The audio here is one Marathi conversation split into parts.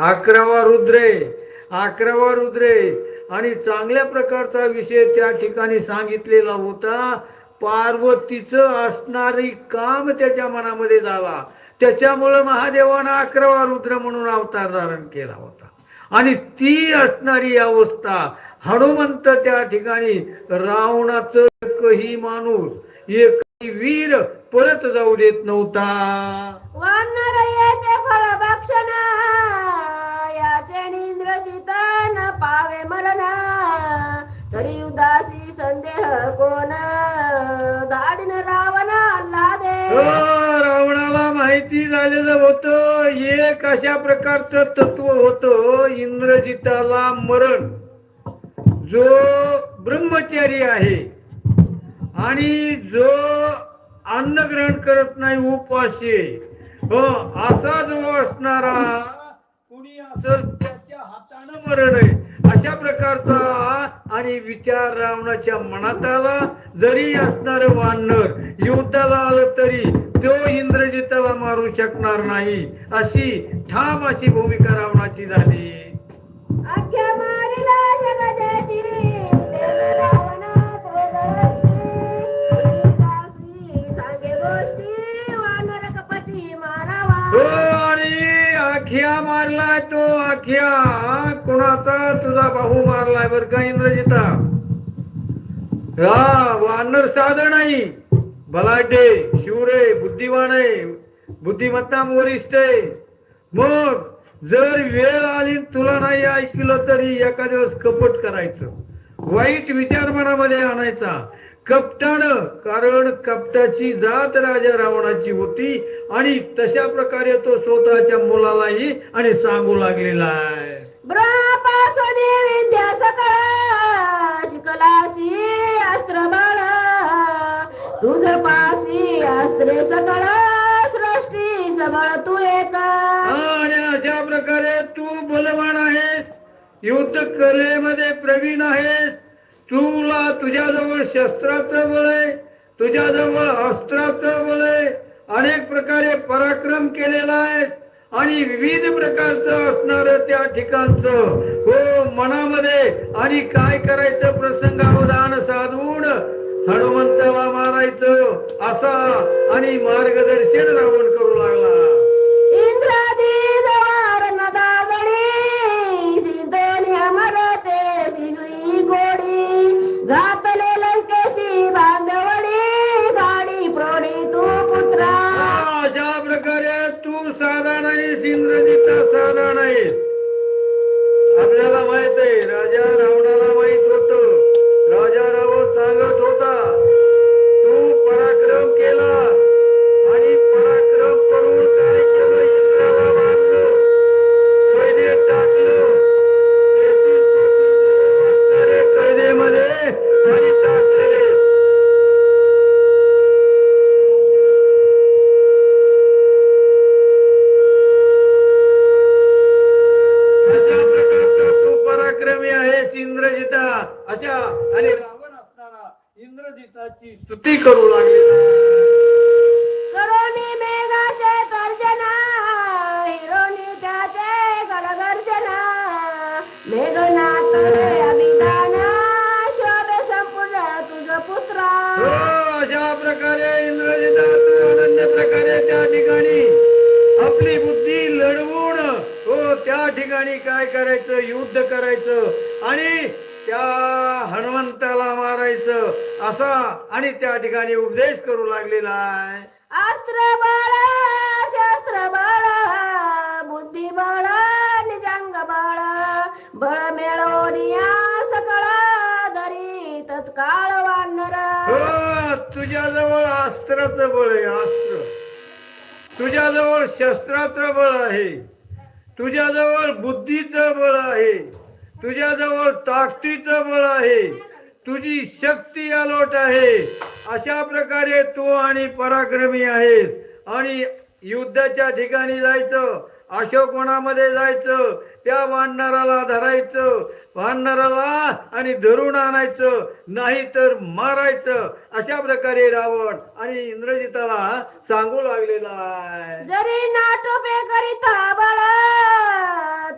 अकरावा रुद्रे अकरावा रुद्रे. आणि चांगल्या प्रकारचा विषय त्या ठिकाणी सांगितलेला होता. पार्वतीचं असणारी काम त्याच्या मनामध्ये झाला. त्याच्यामुळं महादेवानं अकरावा रुद्र म्हणून अवतार धारण केला होता. आणि ती असणारी अवस्था हनुमंत त्या ठिकाणी रावणाचं एकही माणूस एकही वीर परत जाऊ देत नव्हता. पावे मरणा तरी उदासी संदेह कोण? धाडीन रावण आल्हादे हो, रावणाला माहिती झालेलं होतं. हे कशा प्रकारचं तत्व होतं? इंद्रजिताला मरण. जो ब्रह्मचारी आहे आणि जो अन्न ग्रहण करत नाही उपाशी हो असा जो असणारा कुणी असं त्याच्या हातानं मरण आहे. अशा प्रकारचा आणि विचार रावणाच्या मनात आला. जरी असणार वानर युद्धाला आलं तरी तो इंद्रजिताला मारू शकणार नाही. अशी ठाम अशी भूमिका रावणाची झाली. हो! आणि आख्या मारलाय तो आखिया. कोणाचा? तुझा भाऊ मारलाय बर का इंद्रजिता हा वानर साध नाही बलाढ्य शिवरे बुद्धिवान आहे. बुद्धिमत्ता वरिष्ठ आहे. मग जर वेळ आली तुला नाही ऐकलं तरी एका दिवस कपट करायचं. वाईट विचार मनामध्ये आणायचा. कपटानं कारण कपटाची जात राजा रावणाची होती आणि तशा प्रकारे तो स्वतःच्या मुलालाही आणि सांगू लागलेला आहे. ब्रह्मापासून विद्या सकळ शिकलासी अस्त्र बळ तुझ पासी अस्त्रे सकळ सृष्टी सबळ तू एक. आणि अशा प्रकारे तू बलवान आहेस युद्ध कलेमध्ये प्रवीण आहेस तुला तुझ्याजवळ शस्त्राचं बळ आहे तुझ्याजवळ अस्त्राचं बळ आहे अनेक प्रकारे पराक्रम केलेला आहे आणि विविध प्रकारचं असणार त्या ठिकाणचं. हो मनामध्ये आणि काय करायचं प्रसंगावधान साधून हनुमंताला मारायचं असा आणि मार्गदर्शन रावण करू लागला. असा आणि त्या ठिकाणी उपदेश करू लागलेला आहे. अस्त्र बळ शस्त्र बळ बुद्धी बळ निजंग बळ बळ मिळवनिया सकळ दरी तत्काळ वानर. हो तुझ्याजवळ अस्त्राचं बळ आहे अस्त्र. तुझ्याजवळ शस्त्राचं बळ आहे. तुझ्याजवळ बुद्धीचं बळ आहे. तुझ्याजवळ ताकदीचं बळ आहे. तुझी शक्ती अलोट आहे. अशा प्रकारे तू आणि पराक्रमी आहेस. आणि युद्धाच्या ठिकाणी जायचं अशोक वनामध्ये जायचं त्या भांडणाराला धरायचं भांडणाराला आणि धरून आणायचं नाही तर मारायचं अशा प्रकारे रावण आणि इंद्रजिताला सांगू लागलेला आहे. जरी नाटोपे करीता बळ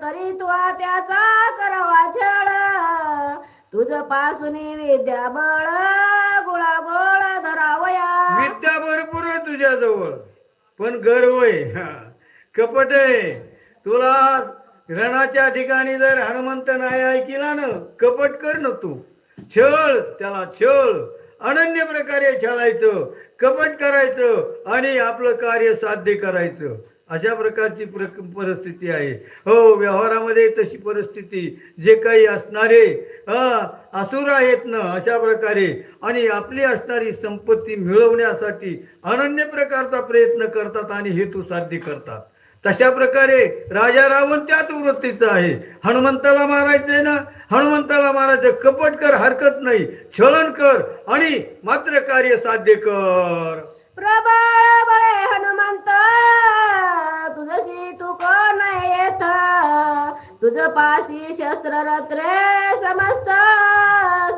तरी तो त्याचा करवा छळ. तुझपासून विद्या बळ गोळा गोळ धरावया. विद्या भरपूर आहे तुझ्याजवळ. पण गर्व आहे. हा. कपट आहे. तुला रणाच्या ठिकाणी जर हनुमंत नाही ऐकिला ना कपट कर ना तू. छळ त्याला छळ. अनन्य प्रकारे छळायचं कपट करायचं आणि आपलं कार्य साध्य करायचं. अशा प्रकारची प्र परिस्थिती आहे. हो व्यवहारामध्ये तशी परिस्थिती. जे काही असणारे असुर आहेत ना अशा प्रकारे. आणि आपली असणारी संपत्ती मिळवण्यासाठी अनन्य प्रकारचा प्रयत्न करतात आणि हेतू साध्य करतात. तशा प्रकारे राजा रावण त्याच वृत्तीचा आहे. हनुमंताला मारायचंय ना? हनुमंताला मारायचं. कपट कर हरकत नाही. छळण कर आणि मात्र कार्य साध्य कर. प्रबळ बळे हनुमंत तुझशी तू कोण येत? तुझ पाशी शस्त्र रत्रे समस्त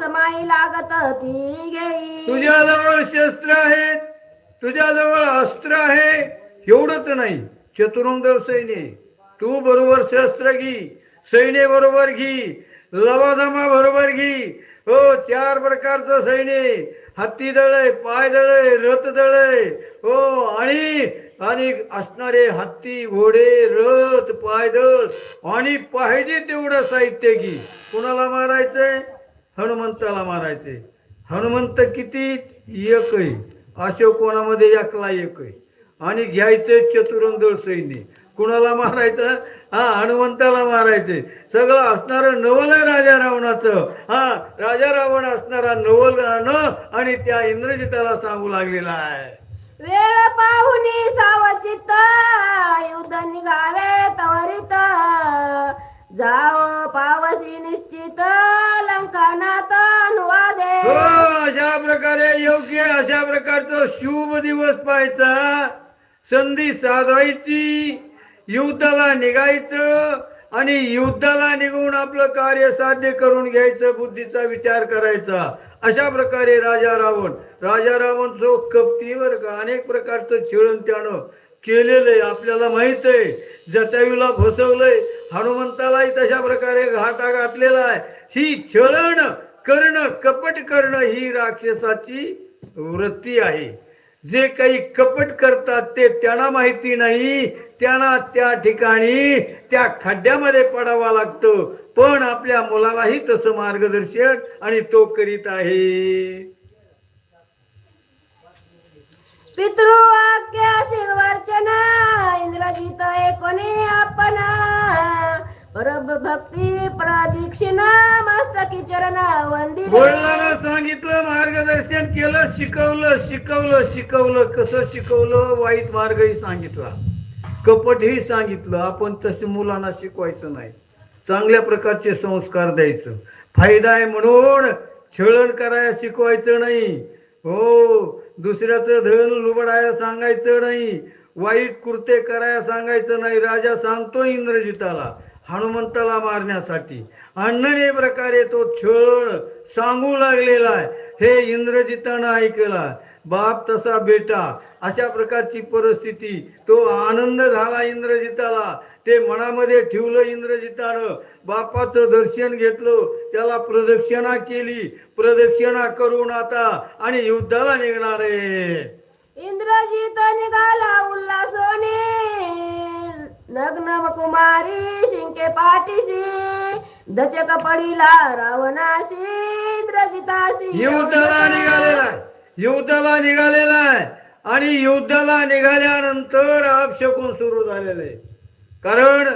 समाई लागत ती घेई. तुझ्याजवळ शस्त्र आहेत तुझ्याजवळ अस्त्र आहे एवढंच नाही चतुरंग सैन्य. तू बरोबर शस्त्र घी सैन्य बरोबर घी लवाजमा बरोबर घी. हो चार प्रकारचं सैन्य. हत्ती दळय पाय दळय रथ दळय हो आणि आणि असणारे हत्ती घोडे रथ पायदळ आणि पाहिजे तेवढं साहित्य की कुणाला मारायचंय? हनुमंताला मारायचे हनुमंत किती? एक आहे अशोकोनामध्ये एकला एक आहे आणि घ्यायचे चतुरंगळ सैन्य. कुणाला मारायचं? हा हनुमंताला मारायचे. सगळं असणारं नवल आहे राजा रावणाचं. हा राजा रावण असणारा नवल आणि त्या इंद्रजिताला सांगू लागलेला आहे. वेळ पाहुनी सावचित युद्ध निघावे त्वरित. जाओ पावसी निश्चित लंकानात अनुवादे. हो अशा प्रकारे योग्य अशा प्रकारचं शुभ दिवस पाहायचा. संधी साधायची. युद्धाला निघायचं आणि युद्धाला निघून आपलं कार्य साध्य करून घ्यायचं बुद्धीचा विचार करायचा. अशा प्रकारे राजा रावण राजा रावण जो कपटीवर का अनेक प्रकारचं छळण त्यानं केलेलं आहे आपल्याला माहीत आहे. जटायूला फसवलंय हनुमंतालाही तशा प्रकारे घाटा घातलेला आहे. ही छळण करणं कपट करणं ही राक्षसाची वृत्ती आहे. जे काही कपट करतात ते त्यांना माहिती नाही त्यांना त्या ठिकाणी त्या खड्ड्यामध्ये पडावा लागतं. पण आपल्या मुलालाही तसं मार्गदर्शन आणि तो करीत आहे. पितृ आज्ञा शिरवर्चना इंद्रजित कोणी आपण. परब भक्ती प्रदीक्षिणा मस्तकी चरणा वंदी वडिलांना सांगितलं मार्गदर्शन केलं शिकवलं शिकवलं शिकवलं. कसं शिकवलं? वाईट मार्गही सांगितला. कपटही सांगितलं. आपण तसे मुलांना शिकवायचं नाही. चांगल्या प्रकारचे संस्कार द्यायचं. फायदा आहे म्हणून छळण करायला शिकवायचं नाही. हो दुसऱ्याचं धन लुबडायला सांगायचं नाही. वाईट कृत्य करायला सांगायचं नाही. राजा सांगतो इंद्रजिताला. हनुमंताला मारण्यासाठी. अन्नने प्रकारे तो छळ सांगू लागलेला आहे. हे इंद्रजितानं ऐकला बाप तसा बेटा. अशा प्रकारची परिस्थिती. तो आनंद झाला इंद्रजिताला. ते मनामध्ये ठेवलं इंद्रजितानं. बापाचं दर्शन घेतलं. त्याला प्रदक्षिणा केली. प्रदक्षिणा करून आता आणि युद्धाला निघणार आहे. इंद्रजित निघाला उल्हासोने. नग्न कुमारी शिंके पाठीशी दचक पडिला रावणाशी इंद्रजिताशी. युद्धाला निघालेला आहे. युद्धाला निघालेला आहे. आणि युद्धाला निघाल्यानंतर अपशकून सुरू झालेलं आहे. कारण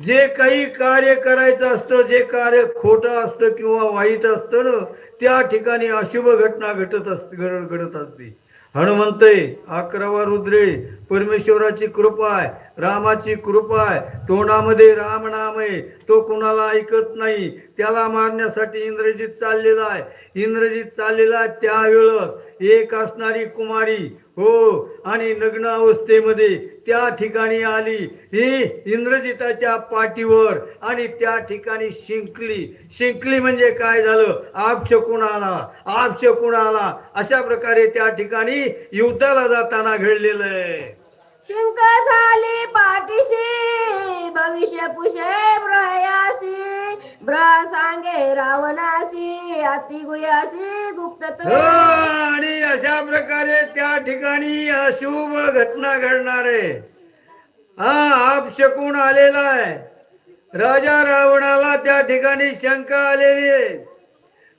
जे काही कार्य करायचं असतं जे कार्य खोटं असतं किंवा वाईट असतं ना त्या ठिकाणी अशुभ घटना घटत असते घडत असते. हनुमंते अकरावा रुद्रे परमेश्वराची कृपा आहे रामाची कृपा आहे. तोंडामध्ये राम नाम आहे. तो कुणाला ऐकत नाही त्याला मारण्यासाठी इंद्रजित चाललेला आहे. इंद्रजित चाललेला आहे त्यावेळेस. एक असणारी कुमारी हो. आणि नग्न अवस्थेमध्ये त्या ठिकाणी आली. ही इंद्रजिताच्या पाठीवर आणि त्या ठिकाणी शिंकली. शिंकली म्हणजे काय झालं? आपशकून आला आपशकून आला अशा प्रकारे त्या ठिकाणी युद्धाला जाताना घडलेलं आहे. शिंक झाली पाठीशी भविष्य पुषे प्रयासी. ब्र सांगे रावणासी गुप्त हो, आणि अशा प्रकारे त्या ठिकाणी अशुभ घटना घडणार. आहे हा अपशकून आलेला आहे. राजा रावणाला त्या ठिकाणी शंका आलेली आहे.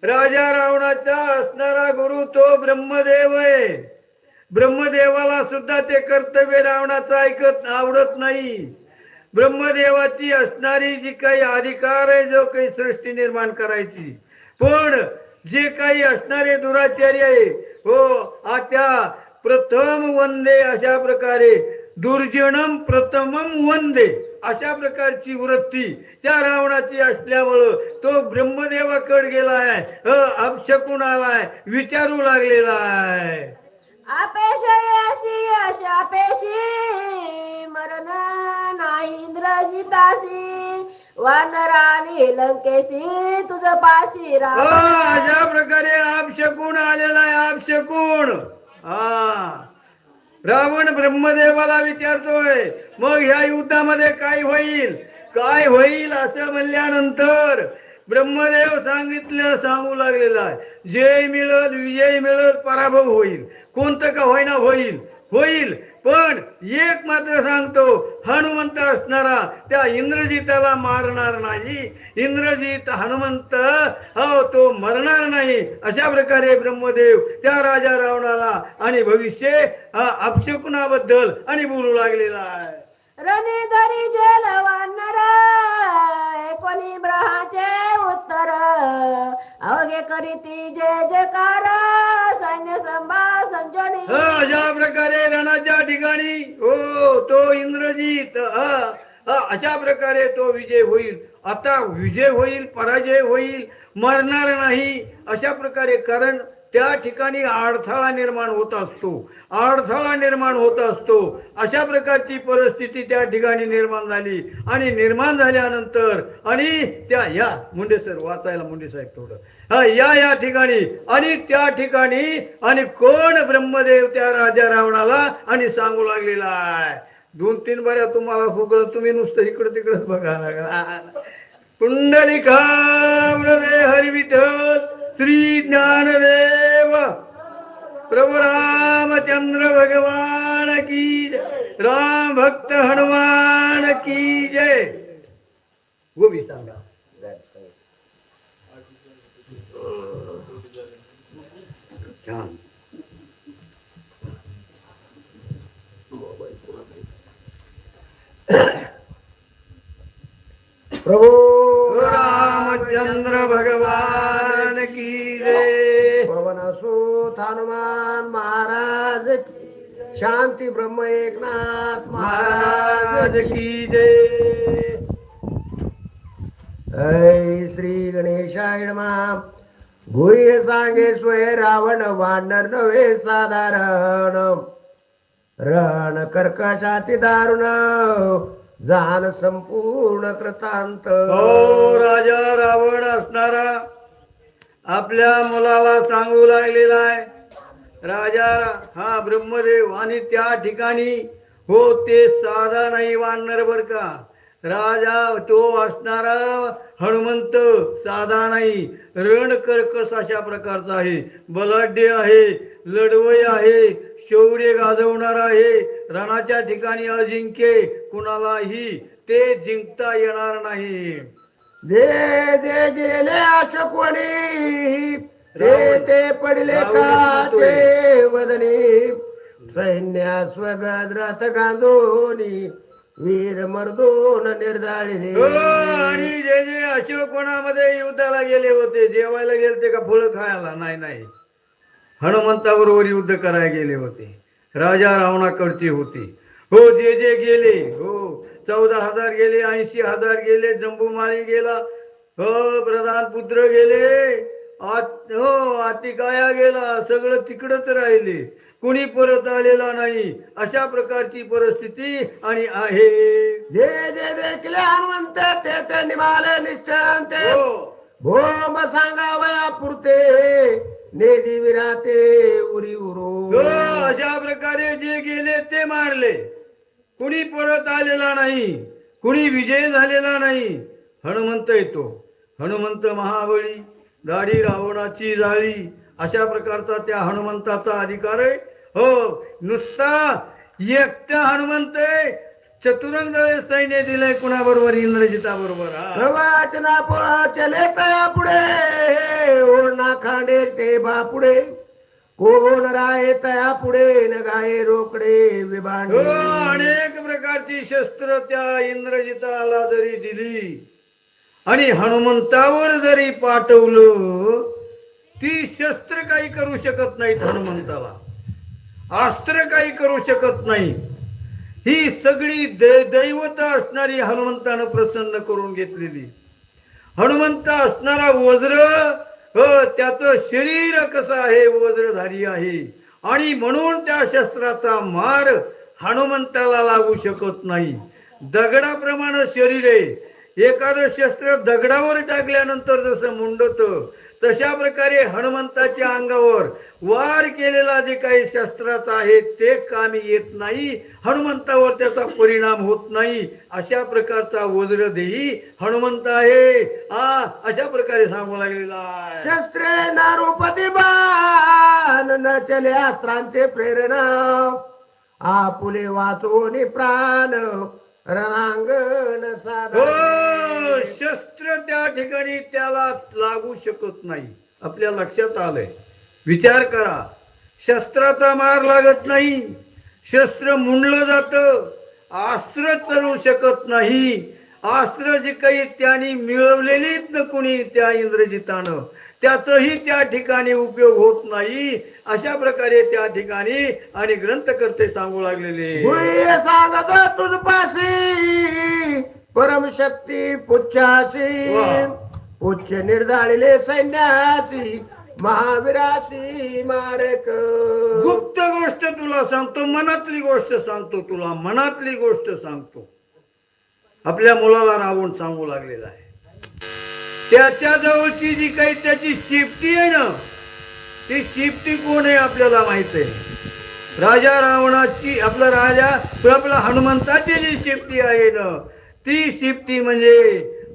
राजा रावणाचा असणारा गुरु तो ब्रह्मदेव आहे. ब्रह्मदेवाला सुद्धा ते कर्तव्य रावणाचं ऐकत आवडत नाही. ब्रह्मदेवाची असणारी जी काही अधिकार आहे जो काही सृष्टी निर्माण करायची. पण जे काही असणारे दुराचारी आहे हो आता प्रथम वंदे अशा प्रकारे दुर्जनम प्रथमम वंदे अशा प्रकारची वृत्ती त्या रावणाची असल्यामुळं तो ब्रह्मदेवाकडे गेला आहे अपशकून आलाय विचारू लागलेला आहे अपेशयसी अशापेशी मरण नाही इंद्रजितासी वानराणी लंकेशी तुझ पाशी राम हो, अशा प्रकारे आपशकुण आलेला आहे आपशकुण हा. रावण ब्रह्मदेवाला विचारतोय मग ह्या युद्धामध्ये काय होईल? काय होईल असं म्हणल्यानंतर ब्रह्मदेव सांगितलं सांगू लागलेला आहे. जय मिळत विजय मिळत पराभव होईल. कोणतं का होईना होईल. होईल पण एक मात्र सांगतो हनुमंत असणारा त्या इंद्रजिताला मारणार नाही. इंद्रजित हनुमंत हो तो मरणार नाही. अशा प्रकारे ब्रह्मदेव त्या राजा रावणाला आणि भविष्य अपशकुनाबद्दल आणि बोलू लागलेला आहे. कोणी ब्रहाचे करीती जय जयकार सैन्य संभा संजोनी अशा प्रकारे रणाच्या ठिकाणी हो तो इंद्रजीत अशा प्रकारे तो विजय होईल. आता विजय होईल पराजय होईल मरणार नाही अशा प्रकारे कारण त्या ठिकाणी अडथळा निर्माण होत असतो. अडथळा निर्माण होत असतो. अशा प्रकारची परिस्थिती त्या ठिकाणी निर्माण झाली आणि निर्माण झाल्यानंतर आणि त्या या मुंडे सर वाचायला मुंडे साहेब थोडं. हा या या ठिकाणी आणि त्या ठिकाणी आणि कोण ब्रह्मदेव त्या राजा रावणाला आणि सांगू लागलेला आहे. दोन तीन बऱ्या तुम्हाला फुगळ तुम्ही नुसतं इकडं तिकडंच बघा लागला. पुंडलिका हरी श्री ज्ञानदेव प्रभु रामचंद्र भगवान की राम भक्त हनुमान की जय। वो भी सांगा छान प्रभू रामचंद्र भगवान की जय। पवनसूत हनुमान महाराज की शांती ब्रह्म एकनाथ महाराज की जय। श्री गणेशाय नमः। गुह्य सांगे स्वय रावण वानर नव्हे साधारण। रण कर्कशाती दारुण। जाण संपूर्ण कृतांत। हो राजा रावण असणारा आपल्या मुलाला सांगू लागलेला आहे. राजा हा ब्रह्मदेव आणि त्या ठिकाणी हो ते साधा नाही वाढणार बर का? राजा तो असणारा हनुमंत साधा नाही. रण कर्कस अशा प्रकारचा आहे. बलाढ्य आहे लढवय आहे शौर्य गाजवणार आहे. रणाच्या ठिकाणी अजिंक्य कुणालाही ते जिंकता येणार नाही. जे जे गेले अशोकवणी ते ते पडले का ते वदनी. सैन्या स्वगद रथ गांधोनी वीर मर्दोन निर्दाळिले हो, आणि जे जे अशोकवनामध्ये युद्धाला गेले होते जेवायला गेलते का फुलं खायला? नाही नाही. हनुमंताबरोबर युद्ध करायला गेले होते. राजा रावणाकडचे होते. हो जे जे गेले हो. चौदा हजार गेले ऐंशी हजार गेले जंबूमाळी गेला हो प्रधान पुत्र गेले आत- हो आतिकाया गेला सगळं तिकडच राहिले. कुणी परत आलेला नाही. अशा प्रकारची परिस्थिती आणि आहे. जे जे देखले हनुमंत ते ते निमाले निश्चंत हो. भोम सांगावया पुरते नेदी विराते उरी उरो. हो, अशा प्रकारे जे गेले ते मारले. कुणी परत आलेला नाही कुणी विजय झालेला नाही. हनुमंत येतो. हनुमंत महाबळी दाढी रावणाची जाळी अशा प्रकारचा त्या हनुमंताचा अधिकार आहे. हो नुसता एकटा हनुमंत आहे. चतुरंग सैन्य दिलंय कुणाबरोबर? इंद्रजिता बरोबर वाचना पोळा चले तया पुढे. ओढना खांडे ते बापुढे कोण राय तया पुढे न गाये रोकडे हो अनेक प्रकारची शस्त्र त्या इंद्रजिताला जरी दिली आणि हनुमंतावर जरी पाठवलं ती शस्त्र काही करू शकत नाहीत हनुमंताला. अस्त्र काही करू शकत नाही. ही सगळी दैवता असणारी हनुमंतानं प्रसन्न करून घेतलेली. हनुमंत असणारा वज्र त्याचं शरीर कसं आहे वज्रधारी आहे? आणि म्हणून त्या शस्त्राचा मार हनुमंताला लागू शकत नाही. दगडाप्रमाणे शरीर आहे. एखादं शस्त्र दगडावर टाकल्यानंतर जसं मुंडत तशा प्रकारे हनुमंताच्या अंगावर वार केलेला जे काही शस्त्राचा आहे ते कामी येत नाही. हनुमंतावर त्याचा परिणाम होत नाही. अशा प्रकारचा वज्रदेही हनुमंत आहे. हा अशा प्रकारे सांगू लागलेला शस्त्रे नारूपती बाण न चले अस्त्रांचे प्रेरणा. आपुले वाचवून प्राण रणांगण हो साधा शस्त्र त्या ठिकाणी त्याला लागू शकत नाही. आपल्या लक्षात आलंय. विचार करा. शस्त्राचा मार लागत नाही. शस्त्र मुंडलं जातं. अस्त्र चालू शकत नाही. अस्त्र जे काही त्यांनी मिळवलेलीच न कुणी त्या इंद्रजितानं त्याचाही त्या ठिकाणी उपयोग होत नाही. अशा प्रकारे त्या ठिकाणी आणि ग्रंथकर्ते सांगू लागलेले भुई सांगत तुझ पासी परमशक्ती पुच्छासी वा. उच्च निर्धाळिले सैन्यासी महावीरासी मारक. गुप्त गोष्ट तुला सांगतो मनातली गोष्ट सांगतो तुला मनातली गोष्ट सांगतो. आपल्या मुलाला रावण सांगू लागलेला आहे. त्याच्या जवळची जी काही त्याची शिफ्टी आहे ना ती शिफ्टी कोण आहे आपल्याला माहीत आहे? राजा रावणाची आपला राजा आपला हनुमंताची जी शिफ्टी आहे ना ती शिफ्टी म्हणजे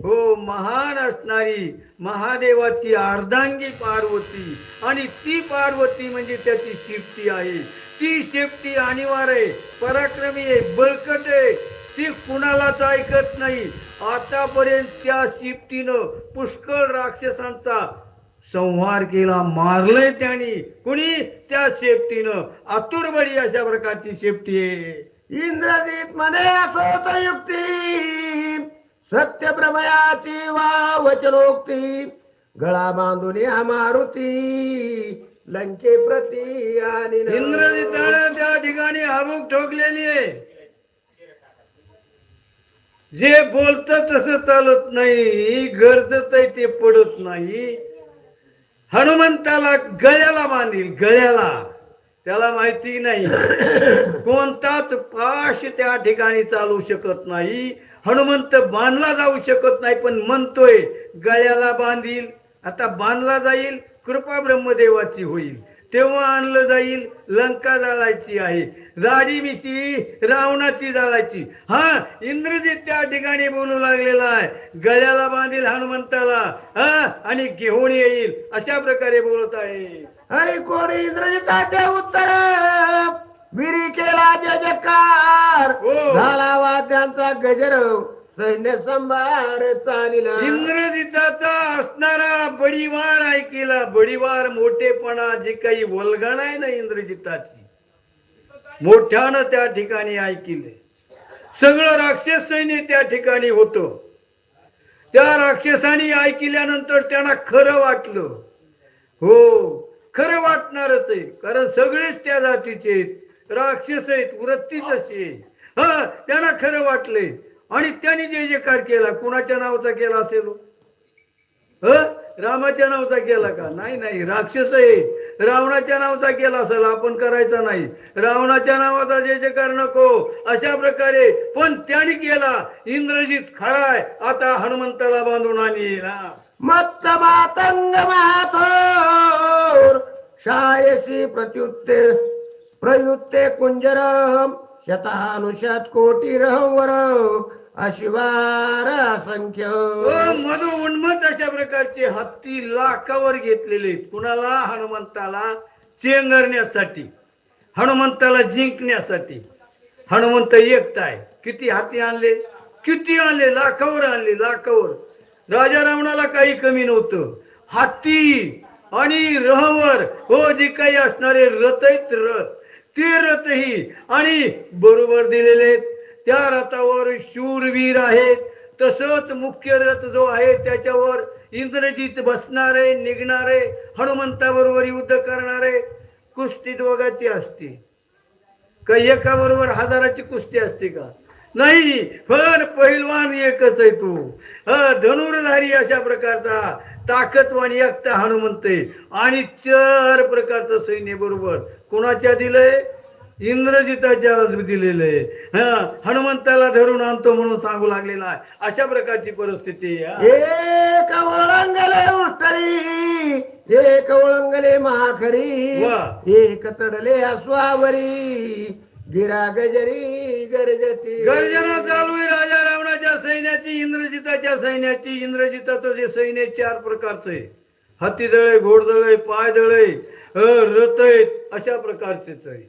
हो महान असणारी महादेवाची अर्धांगी पार्वती आणि ती पार्वती म्हणजे त्याची शिफ्टी आहे. ती शेपटी अनिवार्य आहे पराक्रमी आहे बळकट आहे. ती कुणालाच ऐकत नाही. आतापर्यंत त्या शिफ्टीनं पुष्कळ राक्षसांचा संहार केला मारलंय त्यांनी. कुणी? त्या शेपटीनं आतुरबळी अशा प्रकारची शेपटी आहे. इंद्रजीत म्हणे असो युक्ती. सत्य प्रमयाची वा वचनोक्ती गळा बांधून या मारुती लंके प्रती आणि इंद्रजितानं त्या ठिकाणी आबूक ठोकलेली आहे. जे बोलत तसं चालत नाही गरजत आहे ते पडत नाही. हनुमंताला गळ्याला बांधील गळ्याला. त्याला माहिती नाही. कोणताच पाश त्या ठिकाणी चालू शकत नाही. हनुमंत बांधला जाऊ शकत नाही पण म्हणतोय गळ्याला बांधील. आता बांधला जाईल कृपा ब्रह्मदेवाची होईल. तेव्हा आणलं जाईल लंका जाळायची आहे. राडी मिशी रावणाची जाळायची हा इंद्रजित त्या ठिकाणी बोलू लागलेला आहे. गळ्याला बांधील हनुमंताला. हा आणि घेऊन येईल. अशा प्रकारे बोलत आहे. ऐकून इंद्रजिताचे उत्तर. विरी केला जय जयकार हो. झाला वाद्यांचा गजर. सैन्य संभार चालिला. इंद्रजिताचा असणारा बडीवार ऐकिला. बडीवार मोठेपणा जे काही वल्गण आहे ना इंद्रजिताची मोठ्यानं त्या ठिकाणी ऐकिले. सगळं राक्षस सैन्य त्या ठिकाणी होतं. त्या राक्षसांनी ऐकिल्यानंतर त्यांना खरं वाटलं. हो खरं वाटणारच आहे. कारण सगळेच त्या जातीचे आहेत. राक्षस आहेत वृत्ती तशी हा त्यांना खरं वाटलंय आणि त्यांनी जे जयकार केला कुणाच्या नावाचा केला असेल? ह? रामाच्या नावाचा केला का? नाही नाही राक्षस आहे. रावणाच्या नावाचा केला असेल आपण करायचा नाही. रावणाच्या नावाचा जे जयकार नको अशा प्रकारे. पण त्याने केला. इंद्रजित खराय. आता हनुमंताला बांधून आणि मत्त मातंग माथोर शायशी प्रत्युत्ते प्रयुक्ते कुंजर शतानुशत कोटी रहवर अशिवार असंख्य व मधु उन्मत अशा प्रकारचे हत्ती लाखावर घेतलेले कुणाला? हनुमंताला चेंगरण्यासाठी हनुमंताला जिंकण्यासाठी. हनुमंत एकटाय किती हाती आणले? किती आणले? लाखावर आणले लाखावर. राजा रावणाला काही कमी नव्हतं. हत्ती आणि रहवर हो जे काही असणारे रथ रथ. ते रथही आणि बरोबर दिलेले आहेत. त्या रथावर शूरवीर आहेत. तसंच मुख्य रथ जो आहे त्याच्यावर इंद्रजित बसणारे निघणारे हनुमंताबरोबर युद्ध करणारे कुस्ती दोघाची असते. का एका बरोबर हजाराची कुस्ती असते का? नाही पण पहिलवान एकच आहे तू. धनुर्धारी अशा प्रकारचा ताकदवान एकता हनुमंत आहे. आणि चार प्रकारचं सैन्य बरोबर कोणाच्या दिलंय? इंद्रजिताच्या दिलेलं आहे हा हनुमंताला धरून आणतो म्हणून सांगू लागलेला आहे. अशा प्रकारची परिस्थिती. एक वळंगले उष्टरी एक वळंगले माखरी. एक तडले अस्वावरी गिरा गजरी गरजती. गर्जना चालू आहे राजा रावणाच्या सैन्याची इंद्रजिताच्या सैन्याची इंद्रजिताचं जे सैन्य चार प्रकारचं आहे. हत्ती दळे घोडदळे पाय दळे रथय अशा प्रकारचेच आहे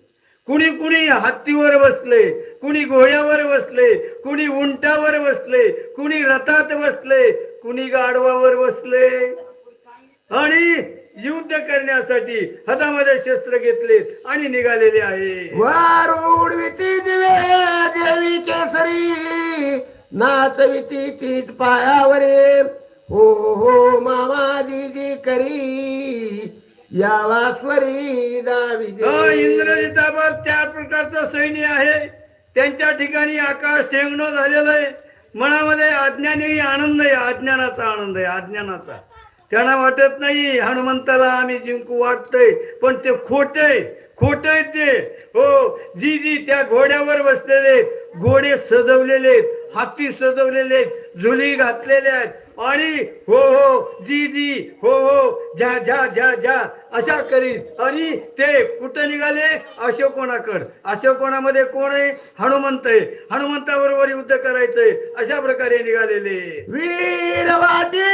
कुणी कुणी हत्तीवर बसले कुणी घोड्यावर बसले कुणी उंटावर बसले कुणी रथात बसले कुणी गाढवावर बसले. आणि युद्ध करण्यासाठी हातामध्ये शस्त्र घेतले आणि निघालेले आहे. वार दिवे देवी केसरी नाचविती तीच पायावरे हो हो मामा दिदी करी या स्वरी दावी हा, इंद्रजितावर चार प्रकारचं सैन्य आहे. त्यांच्या ठिकाणी आकाश ठेंगणं झालेलं आहे. मनामध्ये अज्ञानी आनंद आहे अज्ञानाचा आनंद आहे अज्ञानाचा. त्यांना वाटत नाही हनुमंताला आम्ही जिंकू वाटतंय पण ते खोट आहे खोट आहे ते. हो जी जी त्या घोड्यावर बसलेले घोडे सजवलेले हाती सजवलेले झुली घातलेले आहेत. आणि हो हो जी जी हो हो ज्या ज्या ज्या ज्या अशा करीत. आणि ते कुठं निघाले? अशोकोणाकड अशोकोणामध्ये कोण आहे? हनुमंत आहे. हनुमंताबरोबर युद्ध करायचंय. अशा प्रकारे निघालेले. वीर वाटे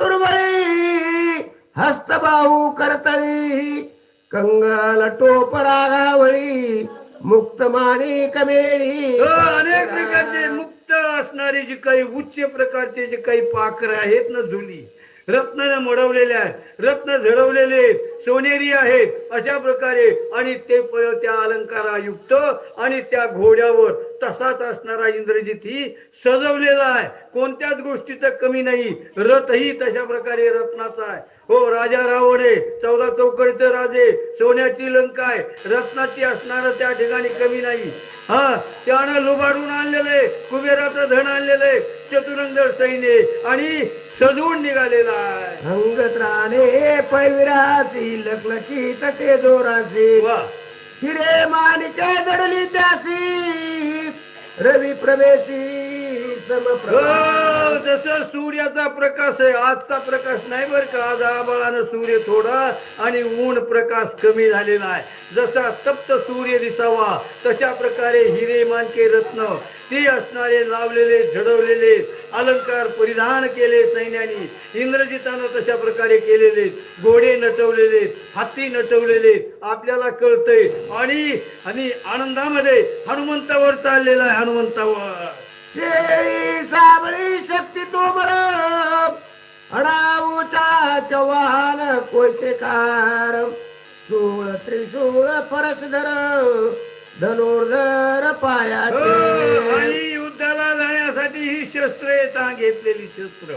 तुरबळी हस्तबाहू करतळी कंगाल टोप रागावळी मुक्त माणी कमेळी हो, अनेक प्रकारचे मुक्त असणारे जे काही उच्च प्रकारचे जे काही पाखर आहेत ना झुली रत्न मडवलेले आहेत रत्न झडवलेले सोनेरी आहेत अशा प्रकारे आणि ते त्या अलंकारायुक्त आणि त्या घोड्यावर तसाच असणारा इंद्रजित ही सजवलेला आहे. कोणत्याच गोष्टीचं कमी नाही. रथही तशा प्रकारे रत्नाचा आहे. हो राजा रावणे चौदा चौकडचे राजे सोन्याची लंका आहे. रत्नाची असणार त्या ठिकाणी कमी नाही. हा त्यानं लुबाडून आणलेले कुबेराचं धन आणलेले चतुरंग सैन्य आणि सजवून निघालेला आहे. अंगत्राने पैविरासी लखलखी तटे जोरासी वा. हिरे मानिके जडली त्यासी रवी प्रवेशी जसं सूर्याचा प्रकाश आहे आजचा प्रकाश नाही बरं का? आज आबाळानं सूर्य थोडा आणि ऊन प्रकाश कमी झालेला आहे. जसा तप्त सूर्य दिसावा तशा प्रकारे हिरे मानके रत्न ते असणारे लावलेले झडवलेले अलंकार परिधान केले सैन्यानी. इंद्रजितानं तशा प्रकारे केलेले घोडे नटवलेले हत्ती नटवलेले आपल्याला कळतंय. आणि आणि आनंदामध्ये हनुमंतावर चाललेला आहे हनुमंतावर. शेळी साबळी शक्ती तोमर अडाऊचा चव्हाण कोयते कार सूळ त्रिशूळ परसधर धनुर्धर हो, पायाचे आणि युद्धाला जाण्यासाठी ही शस्त्र हा घेतलेली शस्त्र.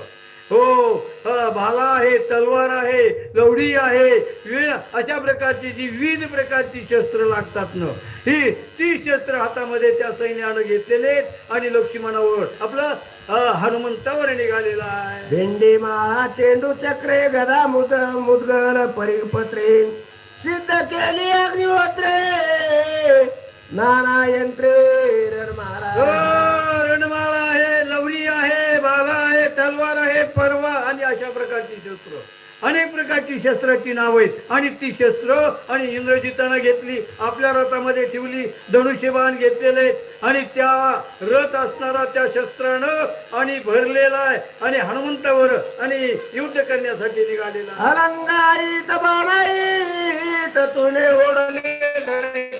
हो हा, भाला आहे तलवार आहे लवडी आहे. वि- अशा प्रकारची जी विविध प्रकारची शस्त्र लागतात ना ही ती शस्त्र हातामध्ये त्या सैन्यानं घेतलेले आणि लक्ष्मणावर आपलं हनुमंतावर निघालेला आहे. भेंडी माळा चेंडू चक्रे गदा मुद मुदगल परिपत्रे सिद्ध केली अग्निहोत्रे. हो, रणमाळा आहे लवरी आहे भाला आहे तलवार आहे परवा आणि अशा प्रकारची शस्त्र. अनेक प्रकारची शस्त्राची नाव आहेत. आणि ती शस्त्र आणि इंद्रजितानं घेतली आपल्या रथामध्ये ठेवली धनुष्यबाण घेतलेले आणि त्या रथ असणारा त्या शस्त्रानं आणि भरलेला आहे. आणि हनुमंतावर आणि युद्ध करण्यासाठी निघालेला तुने ओढले